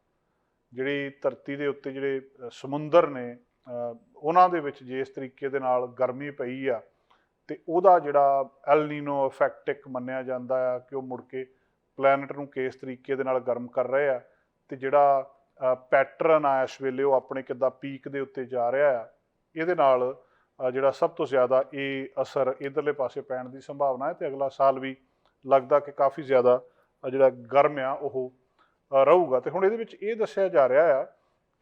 [SPEAKER 1] ਜਿਹੜੀ ਧਰਤੀ ਦੇ ਉੱਤੇ ਜਿਹੜੇ ਸਮੁੰਦਰ ਨੇ ਉਹਨਾਂ ਦੇ ਵਿੱਚ ਜੇ ਇਸ ਤਰੀਕੇ ਦੇ ਨਾਲ ਗਰਮੀ ਪਈ ਆ, ਤੇ ਉਹਦਾ ਜਿਹੜਾ ਐਲ ਨੀਨੋ ਇਫੈਕਟ ਇੱਕ ਮੰਨਿਆ ਜਾਂਦਾ ਆ ਕਿ ਉਹ ਮੁੜ ਕੇ ਪਲੈਨਟ ਨੂੰ ਕਿਸ ਤਰੀਕੇ ਦੇ ਨਾਲ ਗਰਮ ਕਰ ਰਹੇ ਆ, ਤੇ ਜਿਹੜਾ ਪੈਟਰਨ ਆ ਇਸ ਵੇਲੇ ਉਹ ਆਪਣੇ ਕਿੱਦਾਂ ਪੀਕ ਦੇ ਉੱਤੇ ਜਾ ਰਿਹਾ ਆ, ਇਹਦੇ ਨਾਲ ਜਿਹੜਾ ਸਭ ਤੋਂ ਜ਼ਿਆਦਾ ਇਹ ਅਸਰ ਇਧਰਲੇ ਪਾਸੇ ਪੈਣ ਦੀ ਸੰਭਾਵਨਾ ਹੈ, ਤੇ ਅਗਲਾ ਸਾਲ ਵੀ ਲੱਗਦਾ ਕਿ ਕਾਫੀ ਜ਼ਿਆਦਾ ਜਿਹੜਾ ਗਰਮ ਆ ਉਹ ਅ, ਰਹੂਗਾ। ਤੇ ਹੁਣ ਇਹਦੇ ਵਿੱਚ ਇਹ ਦੱਸਿਆ ਜਾ ਰਿਹਾ ਆ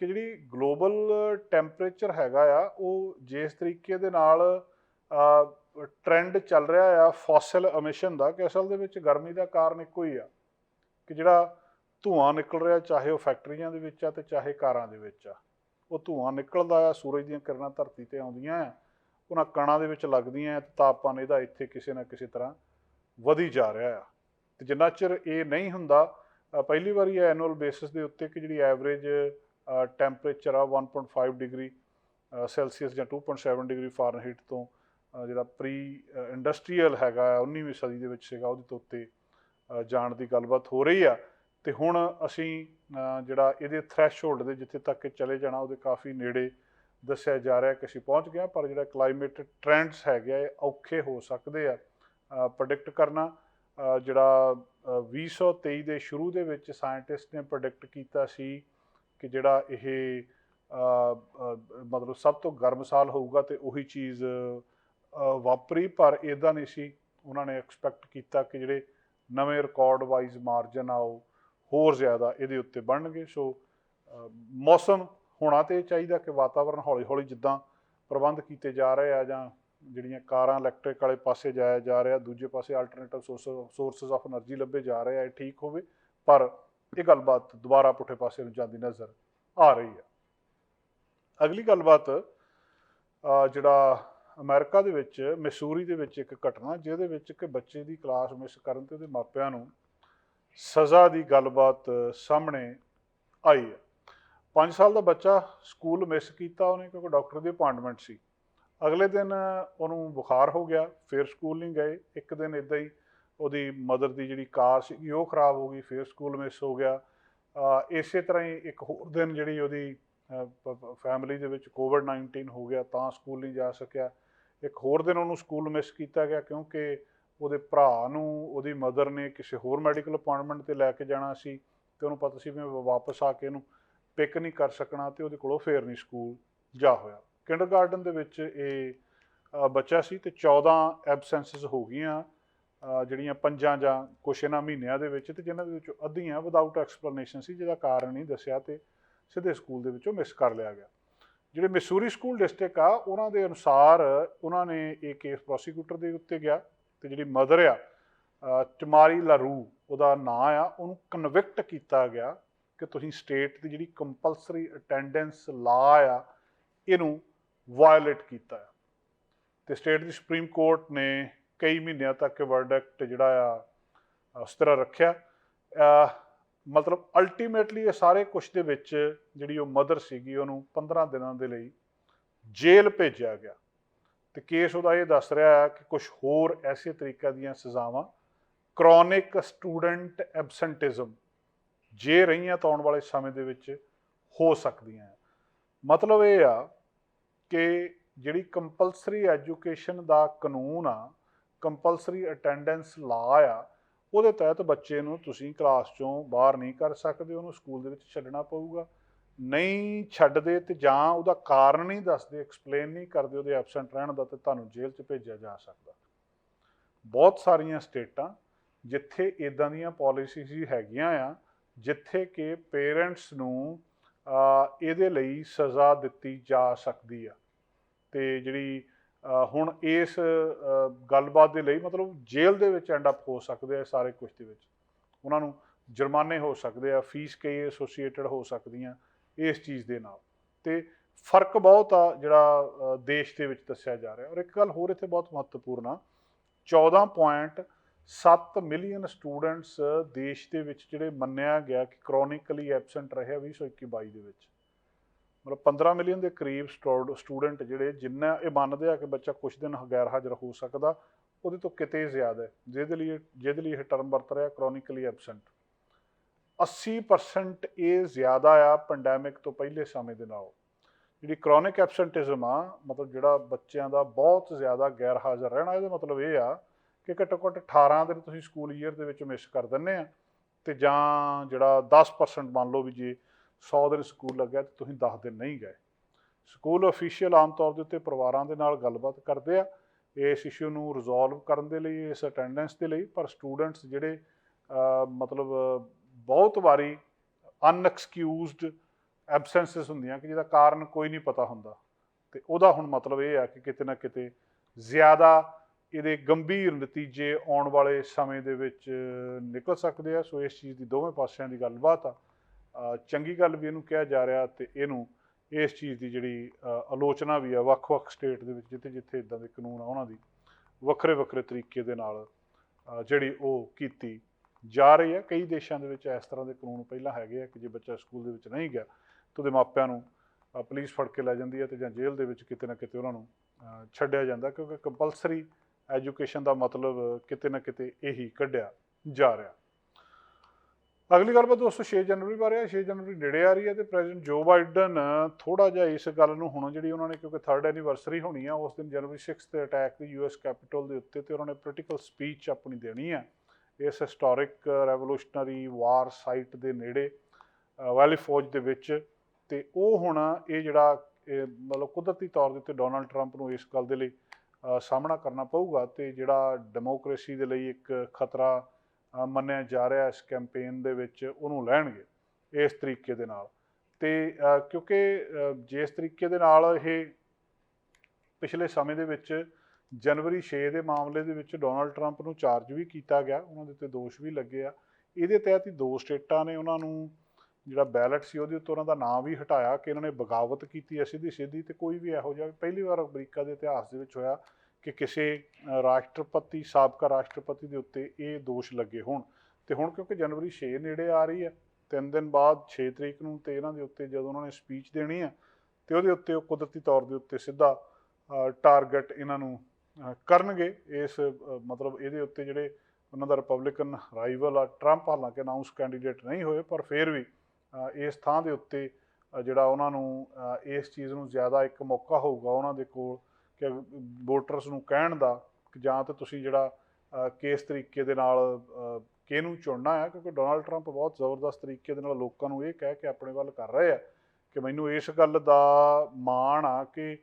[SPEAKER 1] ਕਿ ਜਿਹੜੀ ਗਲੋਬਲ ਟੈਂਪਰੇਚਰ ਹੈਗਾ ਆ ਉਹ ਜਿਸ ਤਰੀਕੇ ਦੇ ਨਾਲ ਟ੍ਰੈਂਡ ਚੱਲ ਰਿਹਾ ਆ ਫੋਸਿਲ ਐਮਿਸ਼ਨ ਦਾ ਕਿ ਅਸਲ ਦੇ ਵਿੱਚ ਗਰਮੀ ਦਾ ਕਾਰਨ ਇੱਕੋ ਹੀ ਆ ਕਿ ਜਿਹੜਾ ਧੂਆਂ ਨਿਕਲ ਰਿਹਾ ਚਾਹੇ ਉਹ ਫੈਕਟਰੀਆਂ ਦੇ ਵਿੱਚ ਆ ਤੇ ਚਾਹੇ ਕਾਰਾਂ ਦੇ ਵਿੱਚ ਆ। ਉਹ ਧੂਆਂ ਨਿਕਲਦਾ ਆ ਸੂਰਜ ਦੀਆਂ ਕਿਰਨਾਂ ਧਰਤੀ ਤੇ ਆਉਂਦੀਆਂ ਆ ਉਹਨਾਂ ਕਣਾਂ ਦੇ ਵਿੱਚ ਲੱਗਦੀਆਂ ਆ ਤੇ ਤਾਪਮਾਨ ਇਹਦਾ ਇੱਥੇ ਕਿਸੇ ਨਾ ਕਿਸੇ ਤਰ੍ਹਾਂ ਵਧੀ ਜਾ ਰਿਹਾ ਆ। ਤੇ ਜਿੰਨਾ ਚਿਰ ਇਹ ਨਹੀਂ ਹੁੰਦਾ ਪਹਿਲੀ ਵਾਰੀ ਐਨੂਅਲ ਬੇਸਿਸ ਦੇ ਉੱਤੇ ਕਿ ਜਿਹੜੀ ਐਵਰੇਜ ਟੈਂਪਰੇਚਰ ਆ 1.5 ਡਿਗਰੀ ਸੈਲਸੀਅਸ ਜਾਂ 2.7 ਡਿਗਰੀ ਫਾਰਨਹੀਟ ਤੋਂ ਜਿਹੜਾ ਪ੍ਰੀ ਇੰਡਸਟਰੀਅਲ ਹੈਗਾ ਆ, 19ਵੀਂ ਸਦੀ ਦੇ ਵਿੱਚ ਸੀਗਾ ਉਹਦੇ ਤੋਂ ਉੱਤੇ ਜਾਣ ਦੀ ਗੱਲਬਾਤ ਹੋ ਰਹੀ ਆ। ਤੇ ਹੁਣ ਅਸੀਂ ਜਿਹੜਾ ਇਹਦੇ ਥ੍ਰੈਸ਼ਹੋਲਡ ਦੇ ਜਿੱਥੇ ਤੱਕ ਇਹ ਚਲੇ ਜਾਣਾ ਉਹਦੇ ਕਾਫੀ ਨੇੜੇ ਦੱਸਿਆ ਜਾ ਰਿਹਾ ਕਿ ਅਸੀਂ ਪਹੁੰਚ ਗਏ ਹਾਂ, ਪਰ ਜਿਹੜਾ ਕਲਾਈਮੇਟ ਟ੍ਰੈਂਡਸ ਹੈਗੇ ਆ ਔਖੇ ਹੋ ਸਕਦੇ ਆ ਪ੍ਰੈਡਿਕਟ ਕਰਨਾ। ਜਿਹੜਾ ਅ, 2023 ਦੇ ਸ਼ੁਰੂ ਦੇ ਵਿੱਚ ਸਾਇੰਟਿਸਟ ਨੇ ਪ੍ਰੈਡਿਕਟ ਕੀਤਾ ਸੀ ਕਿ ਜਿਹੜਾ ਇਹ ਮਤਲਬ ਸਭ ਤੋਂ ਗਰਮ ਸਾਲ ਹੋਊਗਾ ਤੇ ਉਹੀ ਚੀਜ਼ ਵਾਪਰੀ ਪਰ ਇਦਾਂ ਨਹੀਂ ਸੀ। ਉਹਨਾਂ ਨੇ ਐਕਸਪੈਕਟ ਕੀਤਾ ਕਿ ਜਿਹੜੇ ਨਵੇਂ ਰਿਕਾਰਡ ਵਾਈਜ਼ ਮਾਰਜਨ ਆ ਉਹ ਹੋਰ ਜ਼ਿਆਦਾ ਇਹਦੇ ਉੱਤੇ ਬਣਨਗੇ। ਸੋ ਮੌਸਮ ਹੋਣਾ ਤੇ ਇਹ ਚਾਹੀਦਾ ਕਿ ਵਾਤਾਵਰਣ ਹੌਲੀ ਹੌਲੀ ਜਿੱਦਾਂ ਪ੍ਰਬੰਧ ਕੀਤੇ ਜਾ ਰਹੇ ਆ ਜਾਂ ਜਿਹੜੀਆਂ ਕਾਰਾਂ ਇਲੈਕਟ੍ਰਿਕ ਵਾਲੇ ਪਾਸੇ ਜਾਇਆ ਜਾ ਰਿਹਾ, ਦੂਜੇ ਪਾਸੇ ਆਲਟਰਨੇਟਿਵ ਸੋਰਸਸ ਆਫ એનર્ਜੀ ਲੱਭੇ ਜਾ ਰਹੇ ਆ, ਇਹ ਠੀਕ ਹੋਵੇ, ਪਰ ਇਹ ਗੱਲਬਾਤ ਦੁਬਾਰਾ ਪੁੱਠੇ ਪਾਸੇ ਨੂੰ ਜਾਂਦੀ ਨਜ਼ਰ ਆ ਰਹੀ ਹੈ। ਅਗਲੀ ਗੱਲਬਾਤ ਜਿਹੜਾ ਅਮਰੀਕਾ ਦੇ ਵਿੱਚ, ਮਿਸੂਰੀ ਦੇ ਵਿੱਚ ਇੱਕ ਘਟਨਾ, ਜਿਹਦੇ ਵਿੱਚ ਕਿ ਬੱਚੇ ਦੀ ਕਲਾਸ ਮਿਸ ਕਰਨ ਤੇ ਉਹਦੇ ਮਾਪਿਆਂ ਨੂੰ ਸਜ਼ਾ ਦੀ ਗੱਲਬਾਤ ਸਾਹਮਣੇ ਆਈ ਹੈ। 5 ਸਾਲ ਦਾ ਬੱਚਾ ਸਕੂਲ ਮਿਸ ਕੀਤਾ ਉਹਨੇ, ਕਿਉਂਕਿ ਡਾਕਟਰ ਦੀ ਅਪਾਇੰਟਮੈਂਟ ਸੀ। ਅਗਲੇ ਦਿਨ ਉਹਨੂੰ ਬੁਖਾਰ ਹੋ ਗਿਆ, ਫਿਰ ਸਕੂਲ ਨਹੀਂ ਗਏ। ਇੱਕ ਦਿਨ ਇਦਾਂ ਹੀ ਉਹਦੀ ਮਦਰ ਦੀ ਜਿਹੜੀ ਕਾਰ ਸੀ ਉਹ ਖਰਾਬ ਹੋ ਗਈ, ਫਿਰ ਸਕੂਲ ਮਿਸ ਹੋ ਗਿਆ। ਇਸੇ ਤਰ੍ਹਾਂ ਹੀ ਇੱਕ ਹੋਰ ਦਿਨ ਜਿਹੜੀ ਉਹਦੀ ਫੈਮਿਲੀ ਦੇ ਵਿੱਚ ਕੋਵਿਡ 19 ਹੋ ਗਿਆ, ਤਾਂ ਸਕੂਲ ਨਹੀਂ ਜਾ ਸਕਿਆ। ਇੱਕ ਹੋਰ ਦਿਨ ਉਹਨੂੰ ਸਕੂਲ ਮਿਸ ਕੀਤਾ ਗਿਆ ਕਿਉਂਕਿ ਉਹਦੇ ਭਰਾ ਨੂੰ, ਉਹਦੀ ਮਦਰ ਨੇ ਕਿਸੇ ਹੋਰ ਮੈਡੀਕਲ ਅਪਾਇੰਟਮੈਂਟ ਤੇ ਲੈ ਕੇ ਜਾਣਾ ਸੀ ਤੇ ਉਹਨੂੰ ਪਤਾ ਸੀ ਵੀ ਮੈਂ ਵਾਪਸ ਆ ਕੇ ਇਹਨੂੰ ਪਿਕ ਨਹੀਂ ਕਰ ਸਕਣਾ ਤੇ ਉਹਦੇ ਕੋਲੋਂ ਫੇਰ ਨਹੀਂ ਸਕੂਲ ਜਾ ਹੋਇਆ। ਕਿੰਡਰਗਾਰਟਨ ਦੇ ਵਿੱਚ ਇਹ ਬੱਚਾ ਸੀ ਤੇ 14 ਐਬਸੈਂਸਸ ਹੋ ਗਈਆਂ ਜਿਹੜੀਆਂ ਪੰਜਾਂ ਜਾਂ ਕੁਛ ਇਹਨਾਂ ਮਹੀਨਿਆਂ ਦੇ ਵਿੱਚ ਤੇ ਜਿਨ੍ਹਾਂ ਦੇ ਵਿੱਚੋਂ ਅੱਧੀਆਂ ਵਿਦਆਊਟ ਐਕਸਪਲੇਨੇਸ਼ਨ ਸੀ ਜਿਹਦਾ ਕਾਰਨ ਨਹੀਂ ਦੱਸਿਆ ਤੇ ਸਿੱਧੇ ਸਕੂਲ ਦੇ ਵਿੱਚੋਂ ਮਿਸ ਕਰ ਲਿਆ ਗਿਆ। ਜਿਹੜੇ ਮਿਸੂਰੀ ਸਕੂਲ ਡਿਸਟ੍ਰਿਕਟ ਆ ਉਹਨਾਂ ਦੇ ਅਨੁਸਾਰ ਉਹਨਾਂ ਨੇ ਇਹ ਕੇਸ ਪ੍ਰੋਸੀਕਿਊਟਰ ਦੇ ਉੱਤੇ ਗਿਆ ਤੇ ਜਿਹੜੀ ਮਦਰ ਆ ਅ, ਟਮਾਰੀ ਲਾਰੂ ਉਹਦਾ ਨਾਂ ਆ ਉਹਨੂੰ ਕਨਵਿਕਟ ਕੀਤਾ ਗਿਆ ਕਿ ਤੁਸੀਂ ਸਟੇਟ ਦੀ ਜਿਹੜੀ ਕੰਪਲਸਰੀ ਅਟੈਂਡੈਂਸ ਲਾ ਆ ਇਹਨੂੰ ਵਾਇਓਲੇਟ ਕੀਤਾ ਆ ਤੇ ਸਟੇਟ ਦੀ ਸੁਪਰੀਮ ਕੋਰਟ ਨੇ ਕਈ ਮਹੀਨਿਆਂ ਤੱਕ ਇਹ ਵਰਡਕਟ ਜਿਹੜਾ ਆ ਉਸ ਤਰ੍ਹਾਂ ਰੱਖਿਆ। ਮਤਲਬ ਅਲਟੀਮੇਟਲੀ ਇਹ ਸਾਰੇ ਕੁਝ ਦੇ ਵਿੱਚ ਜਿਹੜੀ ਉਹ ਮਦਰ ਸੀਗੀ, ਉਹਨੂੰ 15 ਦਿਨਾਂ ਦੇ ਲਈ ਜੇਲ੍ਹ ਭੇਜਿਆ ਗਿਆ। ਤੇ ਕੇਸ ਉਹਦਾ ਇਹ ਦੱਸ ਰਿਹਾ ਹੈ ਕਿ ਕੁਝ ਹੋਰ ਐਸੇ ਤਰੀਕੇ ਦੀਆਂ ਸਜ਼ਾਵਾਂ ਕ੍ਰੋਨਿਕ ਸਟੂਡੈਂਟ ਐਬਸੈਂਟਿਜ਼ਮ ਜੇ ਰਹੀਆਂ ਤਾਂ ਆਉਣ ਵਾਲੇ ਸਮੇਂ ਦੇ ਵਿੱਚ ਹੋ ਸਕਦੀਆਂ ਮਤਲਬ ਇਹ ਆ ਕਿ ਜਿਹੜੀ ਕੰਪਲਸਰੀ ਐਜੂਕੇਸ਼ਨ ਦਾ ਕਾਨੂੰਨ ਆ, ਕੰਪਲਸਰੀ ਅਟੈਂਡੈਂਸ ਲਾ ਆ, ਉਹਦੇ ਤਹਿਤ ਬੱਚੇ ਨੂੰ ਤੁਸੀਂ ਕਲਾਸ ਚੋਂ ਬਾਹਰ ਨਹੀਂ ਕਰ ਸਕਦੇ, ਉਹਨੂੰ ਸਕੂਲ ਦੇ ਵਿੱਚ ਛੱਡਣਾ ਪਊਗਾ। ਨਹੀਂ ਛੱਡਦੇ ਤੇ ਜਾਂ ਉਹਦਾ ਕਾਰਨ ਨਹੀਂ ਦੱਸਦੇ ਐਕਸਪਲੇਨ ਨਹੀਂ ਕਰਦੇ, ਉਹਦੇ ਐਬਸੈਂਟ ਰਹਿਣ ਦਾ ਤੇ ਤੁਹਾਨੂੰ ਜੇਲ੍ਹ 'ਚ ਭੇਜਿਆ ਜਾ ਸਕਦਾ। ਬਹੁਤ ਸਾਰੀਆਂ ਸਟੇਟਾਂ ਜਿੱਥੇ ਇਦਾਂ ਦੀਆਂ ਪਾਲਿਸੀਜ਼ ਹੀ ਹੈਗੀਆਂ ਆ, ਜਿੱਥੇ ਕਿ ਪੇਰੈਂਟਸ ਨੂੰ ਇਹਦੇ ਲਈ ਸਜ਼ਾ ਦਿੱਤੀ ਜਾ ਸਕਦੀ ਆ। ਤੇ ਜਿਹੜੀ ਹੁਣ ਇਸ ਗੱਲਬਾਤ ਦੇ ਲਈ ਮਤਲਬ ਜੇਲ੍ਹ ਦੇ ਵਿੱਚ ਐਂਡ ਅਪ ਹੋ ਸਕਦੇ ਆ ਸਾਰੇ ਕੁਝ ਦੇ ਵਿੱਚ। ਉਹਨਾਂ ਨੂੰ ਜੁਰਮਾਨੇ ਹੋ ਸਕਦੇ ਆ ਫੀਸ ਕਈ ਐਸੋਸੀਏਟਡ ਹੋ ਸਕਦੀਆਂ ਇਸ ਚੀਜ਼ ਦੇ ਨਾਲ। ਤੇ ਫ਼ਰਕ ਬਹੁਤ ਆ ਜਿਹੜਾ ਦੇਸ਼ ਦੇ ਵਿੱਚ ਦੱਸਿਆ ਜਾ ਰਿਹਾ। ਔਰ ਇੱਕ ਗੱਲ ਹੋਰ ਇੱਥੇ ਬਹੁਤ ਮਹੱਤਵਪੂਰਨ ਆ 14.7 ਮਿਲੀਅਨ ਸਟੂਡੈਂਟਸ ਦੇਸ਼ ਦੇ ਵਿੱਚ ਜਿਹੜੇ ਮੰਨਿਆ ਗਿਆ ਕਿ ਕ੍ਰੋਨਿਕਲੀ ਐਬਸੈਂਟ ਰਹੇ ਆ 2021-22 ਦੇ ਵਿੱਚ। ਮਤਲਬ 15 ਮਿਲੀਅਨ ਦੇ ਕਰੀਬ ਸਟੂਡੈਂਟ ਜਿਹੜੇ ਜਿੰਨਾ ਇਹ ਮੰਨਦੇ ਆ ਕਿ ਬੱਚਾ ਕੁਝ ਦਿਨ ਗੈਰ ਹਾਜ਼ਰ ਹੋ ਸਕਦਾ, ਉਹਦੇ ਤੋਂ ਕਿਤੇ ਜ਼ਿਆਦਾ ਹੈ, ਜਿਹਦੇ ਲਈ ਜਿਹਦੇ ਲਈ ਇਹ ਟਰਮ ਵਰਤ ਰਿਹਾ ਕ੍ਰੋਨਿਕਲੀ ਐਬਸੈਂਟ 80% ਇਹ ਜ਼ਿਆਦਾ ਆ ਪੈਂਡੈਮਿਕ ਤੋਂ ਪਹਿਲੇ ਸਮੇਂ ਦੇ ਨਾਲੋਂ। ਜਿਹੜੀ ਕ੍ਰੋਨਿਕ ਐਬਸੈਂਟਿਜ਼ਮ ਆ, ਮਤਲਬ ਜਿਹੜਾ ਬੱਚਿਆਂ ਦਾ ਬਹੁਤ ਜ਼ਿਆਦਾ ਗੈਰ ਹਾਜ਼ਰ ਰਹਿਣਾ, ਇਹਦਾ ਮਤਲਬ ਇਹ ਆ ਕਿ ਘੱਟੋ ਘੱਟ 18 ਦਿਨ ਤੁਸੀਂ ਸਕੂਲ ਈਅਰ ਦੇ ਵਿੱਚ ਮਿਸ ਕਰ ਦਿੰਦੇ ਆ ਤੇ ਜਾਂ ਜਿਹੜਾ 10% ਮੰਨ ਲਓ ਵੀ ਜੇ 100 ਦਿਨ ਸਕੂਲ ਲੱਗਿਆ ਤੇ ਤੁਸੀਂ 10 ਦਿਨ ਨਹੀਂ ਗਏ। ਸਕੂਲ ਅਫੀਸ਼ੀਅਲ ਆਮ ਤੌਰ ਦੇ ਉੱਤੇ ਪਰਿਵਾਰਾਂ ਦੇ ਨਾਲ ਗੱਲਬਾਤ ਕਰਦੇ ਆ। ਇਸ ਇਸ਼ੂ ਨੂੰ ਰਿਜ਼ੋਲਵ ਕਰਨ ਦੇ ਲਈ, ਇਸ ਅਟੈਂਡੈਂਸ ਦੇ ਲਈ, ਪਰ ਸਟੂਡੈਂਟਸ ਜਿਹੜੇ ਮਤਲਬ, ਬਹੁਤ ਵਾਰੀ ਅਨਐਕਸਕਿਊਜ਼ਡ ਐਬਸੈਂਸਸ ਹੁੰਦੀਆਂ ਕਿ ਜਿਹਦਾ ਕਾਰਨ ਕੋਈ ਨਹੀਂ ਪਤਾ ਹੁੰਦਾ। ਤੇ ਉਹਦਾ ਹੁਣ ਮਤਲਬ ਇਹ ਆ ਕਿ ਕਿਤੇ ਨਾ ਕਿਤੇ ਜ਼ਿਆਦਾ ਇਹਦੇ ਗੰਭੀਰ ਨਤੀਜੇ ਆਉਣ ਵਾਲੇ ਸਮੇਂ ਦੇ ਵਿੱਚ ਨਿਕਲ ਸਕਦੇ ਆ। ਸੋ ਇਸ ਚੀਜ਼ ਦੀ ਦੋਵੇਂ ਪਾਸਿਆਂ ਦੀ ਗੱਲਬਾਤ ਆ। ਚੰਗੀ ਗੱਲ ਵੀ ਇਹਨੂੰ ਕਿਹਾ ਜਾ ਰਿਹਾ ਤੇ ਇਹਨੂੰ ਇਸ ਚੀਜ਼ ਦੀ ਜਿਹੜੀ ਆਲੋਚਨਾ ਵੀ ਆ ਵੱਖ-ਵੱਖ ਸਟੇਟ ਦੇ ਵਿੱਚ, ਜਿੱਥੇ ਜਿੱਥੇ ਇਦਾਂ ਦੇ ਕਾਨੂੰਨ ਆ ਉਹਨਾਂ ਦੀ, ਵੱਖਰੇ ਵੱਖਰੇ ਤਰੀਕੇ ਦੇ ਨਾਲ ਜਿਹੜੀ ਉਹ ਕੀਤੀ ਜਾ ਰਹੀ ਹੈ ਕਈ ਦੇਸ਼ਾਂ ਦੇ ਵਿੱਚ ਇਸ ਤਰ੍ਹਾਂ ਦੇ ਕਾਨੂੰਨ ਪਹਿਲਾਂ ਹੈਗੇ ਆ ਕਿ ਜੇ ਬੱਚਾ ਸਕੂਲ ਦੇ ਵਿੱਚ ਨਹੀਂ ਗਿਆ ਤਾਂ ਉਹਦੇ ਮਾਪਿਆਂ ਨੂੰ ਪੁਲਿਸ ਫੜ ਕੇ ਲੈ ਜਾਂਦੀ ਹੈ ਤੇ ਜਾਂ ਜੇਲ੍ਹ ਦੇ ਵਿੱਚ ਕਿਤੇ ਨਾ ਕਿਤੇ ਉਹਨਾਂ ਨੂੰ ਛੱਡਿਆ ਜਾਂਦਾ ਕਿਉਂਕਿ ਕੰਪਲਸਰੀ ਐਜੂਕੇਸ਼ਨ ਦਾ ਮਤਲਬ ਕਿਤੇ ਨਾ ਕਿਤੇ ਇਹੀ ਕੱਢਿਆ ਜਾ ਰਿਹਾ। ਅਗਲੀ ਗੱਲਬਾਤ ਦੋਸਤੋ 6 ਜਨਵਰੀ ਬਾਰੇ ਹੈ 6 ਜਨਵਰੀ ਨੇੜੇ ਆ ਰਹੀ ਹੈ ਤੇ ਪ੍ਰੈਜ਼ੀਡੈਂਟ ਜੋ ਬਾਈਡਨ ਥੋੜਾ ਜਿਹਾ ਇਸ ਗੱਲ ਨੂੰ ਹੁਣ ਜਿਹੜੀ ਉਹਨਾਂ ਨੇ ਕਿਉਂਕਿ 3rd ਐਨੀਵਰਸਰੀ ਹੋਣੀ ਆ, ਉਸ ਦਿਨ ਜਨਵਰੀ 6 ਤੇ ਅਟੈਕ ਦੀ ਯੂਐਸ ਕੈਪੀਟਲ ਦੇ ਉੱਤੇ ਤੇ ਉਹਨਾਂ ਨੇ ਪੋਲੀਟੀਕਲ ਸਪੀਚ ਆਪਣੀ ਦੇਣੀ ਹੈ ਇਸ ਹਿਸਟੋਰਿਕ ਰੈਵੋਲੂਸ਼ਨਰੀ ਵਾਰ ਸਾਈਟ ਦੇ ਨੇੜੇ ਵੈਲੀ ਫੌਜ ਦੇ ਵਿੱਚ ਤੇ ਉਹ ਹੁਣ ਇਹ ਜਿਹੜਾ ਮਤਲਬ ਕੁਦਰਤੀ ਤੌਰ ਦੇ ਉੱਤੇ ਡੋਨਲਡ ਟਰੰਪ ਨੂੰ ਇਸ ਗੱਲ ਦੇ ਲਈ ਸਾਹਮਣਾ ਕਰਨਾ ਪਊਗਾ ਤੇ ਜਿਹੜਾ ਡੈਮੋਕ੍ਰੇਸੀ ਦੇ ਲਈ ਇੱਕ ਖਤਰਾ ਮੰਨਿਆ ਜਾ ਰਿਹਾ ਇਸ ਕੈਂਪੇਨ ਦੇ ਵਿੱਚ ਉਹਨੂੰ ਲੈਣਗੇ ਇਸ ਤਰੀਕੇ ਦੇ ਨਾਲ। ਤੇ ਕਿਉਂਕਿ ਜਿਸ ਤਰੀਕੇ ਦੇ ਨਾਲ ਇਹ ਪਿਛਲੇ ਸਮੇਂ ਦੇ ਵਿੱਚ ਜਨਵਰੀ 6 ਦੇ ਮਾਮਲੇ ਦੇ ਵਿੱਚ ਡੋਨਲਡ ਟਰੰਪ ਨੂੰ ਚਾਰਜ ਵੀ ਕੀਤਾ ਗਿਆ, ਉਹਨਾਂ ਦੇ ਉੱਤੇ ਦੋਸ਼ ਵੀ ਲੱਗੇ ਆ। ਇਹਦੇ ਤਹਿਤ ਹੀ ਦੋ ਸਟੇਟਾਂ ਨੇ ਉਹਨਾਂ ਨੂੰ ਜਿਹੜਾ ਬੈਲਟ ਸੀ ਉਹਦੇ ਉੱਤੇ ਉਹਨਾਂ ਦਾ ਨਾਮ ਵੀ ਹਟਾਇਆ ਕਿ ਇਹਨਾਂ ਨੇ ਬਗਾਵਤ ਕੀਤੀ ਹੈ ਸਿੱਧੀ ਸਿੱਧੀ ਤੇ ਕੋਈ ਵੀ ਇਹੋ ਜਿਹਾ, ਪਹਿਲੀ ਵਾਰ ਅਮਰੀਕਾ ਦੇ ਇਤਿਹਾਸ ਦੇ ਵਿੱਚ ਹੋਇਆ ਕਿ ਕਿਸੇ ਰਾਸ਼ਟਰਪਤੀ, ਸਾਬਕਾ ਰਾਸ਼ਟਰਪਤੀ ਦੇ ਉੱਤੇ ਇਹ ਦੋਸ਼ ਲੱਗੇ ਹੋਣ। ਤੇ ਹੁਣ ਕਿਉਂਕਿ ਜਨਵਰੀ 6 ਨੇੜੇ ਆ ਰਹੀ ਹੈ, ਤਿੰਨ ਦਿਨ ਬਾਅਦ 6 ਤਰੀਕ ਨੂੰ ਤੇ ਇਹਨਾਂ ਦੇ ਉੱਤੇ ਜਦੋਂ ਉਹਨਾਂ ਨੇ ਸਪੀਚ ਦੇਣੀ ਹੈ, ਤੇ ਉਹਦੇ ਉੱਤੇ ਉਹ ਕੁਦਰਤੀ ਤੌਰ ਦੇ ਉੱਤੇ ਸਿੱਧਾ ਟਾਰਗੇਟ ਇਹਨਾਂ ਨੂੰ ਕਰਨਗੇ। ਇਸ ਮਤਲਬ ਇਹਦੇ ਉੱਤੇ ਜਿਹੜੇ ਉਹਨਾਂ ਦਾ ਰਿਪਬਲਿਕਨ ਰਾਈਵਲ ਆ ਟਰੰਪ ਹਾਲਾਂਕਿ ਅਨਾਉਂਸ ਕੈਂਡੀਡੇਟ ਨਹੀਂ ਹੋਏ, ਪਰ ਫਿਰ ਵੀ ਇਸ ਥਾਂ ਦੇ ਉੱਤੇ ਜਿਹੜਾ ਉਹਨਾਂ ਨੂੰ ਇਸ ਚੀਜ਼ ਨੂੰ ਜ਼ਿਆਦਾ ਇੱਕ ਮੌਕਾ ਹੋਊਗਾ ਉਹਨਾਂ ਦੇ ਕੋਲ ਕਿ ਵੋਟਰਸ ਨੂੰ ਕਹਿਣ ਦਾ ਕਿ ਜਾਂ ਤਾਂ ਤੁਸੀਂ ਜਿਹੜਾ ਕਿਸ ਤਰੀਕੇ ਦੇ ਨਾਲ ਕਿਹਨੂੰ ਚੁਣਨਾ ਹੈ, ਕਿਉਂਕਿ ਡੋਨਾਲਡ ਟਰੰਪ ਬਹੁਤ ਜ਼ਬਰਦਸਤ ਤਰੀਕੇ ਦੇ ਨਾਲ ਲੋਕਾਂ ਨੂੰ ਇਹ ਕਹਿ ਕੇ ਆਪਣੇ ਵੱਲ ਕਰ ਰਹੇ ਆ ਕਿ ਮੈਨੂੰ ਇਸ ਗੱਲ ਦਾ ਮਾਣ ਆ ਕਿ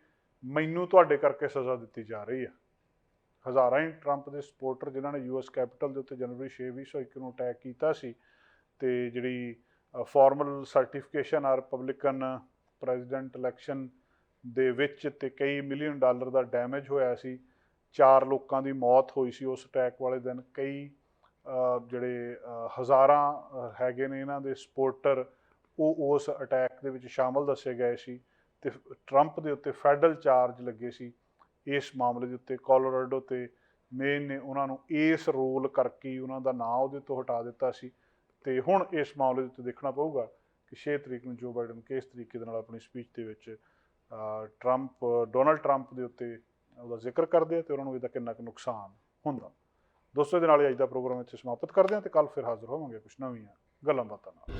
[SPEAKER 1] ਮੈਨੂੰ ਤੁਹਾਡੇ ਕਰਕੇ ਸਜ਼ਾ ਦਿੱਤੀ ਜਾ ਰਹੀ ਆ। ਹਜ਼ਾਰਾਂ ਹੀ ਟਰੰਪ ਦੇ ਸਪੋਰਟਰ ਜਿਨ੍ਹਾਂ ਨੇ ਯੂਐਸ ਕੈਪੀਟਲ ਦੇ ਉੱਤੇ ਜਨਵਰੀ 6 2021 ਨੂੰ ਅਟੈਕ ਕੀਤਾ ਸੀ ਤੇ ਜਿਹੜੀ ਫਾਰਮਲ ਸਰਟੀਫਿਕੇਸ਼ਨ ਆ ਰਿਪਬਲਿਕਨ ਪ੍ਰੈਜ਼ੀਡੈਂਟ ਇਲੈਕਸ਼ਨ ਦੇ ਵਿੱਚ ਤੇ ਕਈ ਮਿਲੀਅਨ ਡਾਲਰ ਦਾ ਡੈਮੇਜ ਹੋਇਆ ਸੀ। ਚਾਰ ਲੋਕਾਂ ਦੀ ਮੌਤ ਹੋਈ ਸੀ ਉਸ ਅਟੈਕ ਵਾਲੇ ਦਿਨ। ਕਈ ਜਿਹੜੇ ਹਜ਼ਾਰਾਂ ਹੈਗੇ ਨੇ ਇਹਨਾਂ ਦੇ ਸਪੋਰਟਰ ਉਹ ਉਸ ਅਟੈਕ ਦੇ ਵਿੱਚ ਸ਼ਾਮਲ ਦੱਸੇ ਗਏ ਸੀ ਤੇ ਟਰੰਪ ਦੇ ਉੱਤੇ ਫੈਡਰਲ ਚਾਰਜ ਲੱਗੇ ਸੀ। ਇਸ ਮਾਮਲੇ ਦੇ ਉੱਤੇ ਕੋਲੋਰਾਡੋ ਤੇ ਮੇਨ ਨੇ ਉਹਨਾਂ ਨੂੰ ਇਸ ਰੋਲ ਕਰਕੇ ਉਹਨਾਂ ਦਾ ਨਾਂ ਉਹਦੇ ਤੋਂ ਹਟਾ ਦਿੱਤਾ ਸੀ। ਤੇ ਹੁਣ ਇਸ ਮਾਮਲੇ ਦੇ ਉੱਤੇ ਦੇਖਣਾ ਪਊਗਾ ਕਿ 6 ਤਰੀਕ ਨੂੰ ਜੋ ਬਾਈਡਨ ਕਿਸ ਤਰੀਕੇ ਦੇ ਨਾਲ ਆਪਣੀ ਸਪੀਚ ਦੇ ਵਿੱਚ ਟਰੰਪ ਡੋਨਲਡ ਟਰੰਪ ਦੇ ਉੱਤੇ ਉਹਦਾ ਜ਼ਿਕਰ ਕਰਦੇ ਆ ਤੇ ਉਹਨਾਂ ਨੂੰ ਇਹਦਾ ਕਿੰਨਾ ਕੁ ਨੁਕਸਾਨ ਹੁੰਦਾ। ਦੋਸਤੋ, ਇਹਦੇ ਨਾਲ ਹੀ ਅੱਜ ਦਾ ਪ੍ਰੋਗਰਾਮ ਇੱਥੇ ਸਮਾਪਤ ਕਰਦੇ ਹਾਂ ਤੇ ਕੱਲ ਫਿਰ ਹਾਜ਼ਰ ਹੋਵਾਂਗੇ ਕੁਝ ਨਵੀਆਂ ਗੱਲਾਂ ਬਾਤਾਂ ਨਾਲ।